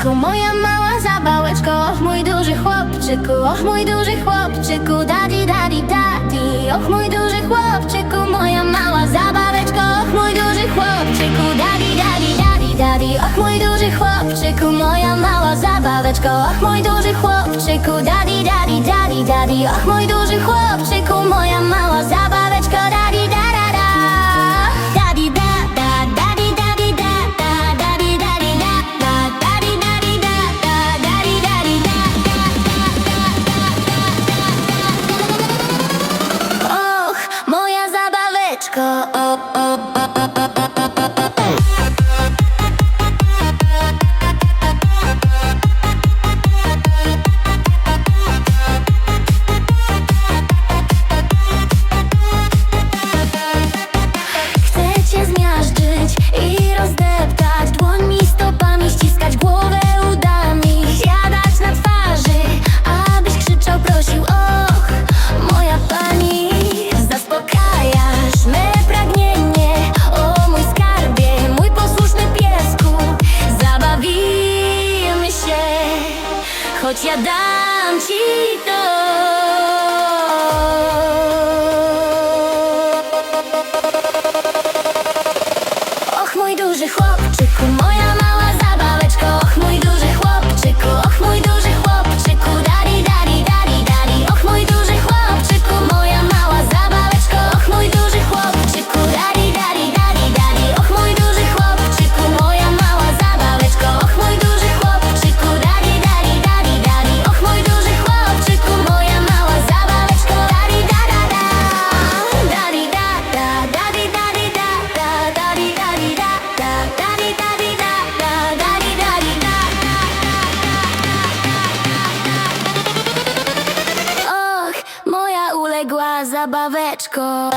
chłopczyku, moja mała zabałeczko. Och mój duży chłopczyku, och mój duży chłopczyku. Daddy, daddy, daddy. Och mój duży chłopczyku, moja mała zabaweczko. Och mój duży chłopczyku, daddy, daddy, daddy, daddy. Och mój duży chłopczyku, moja mała zabaweczko. Och mój duży chłopczyku, daddy, daddy, daddy, daddy. Och mój duży chłopczyku, moja хоч я дам чи то. Ох, мой дуже хлопчику мой. забавечко.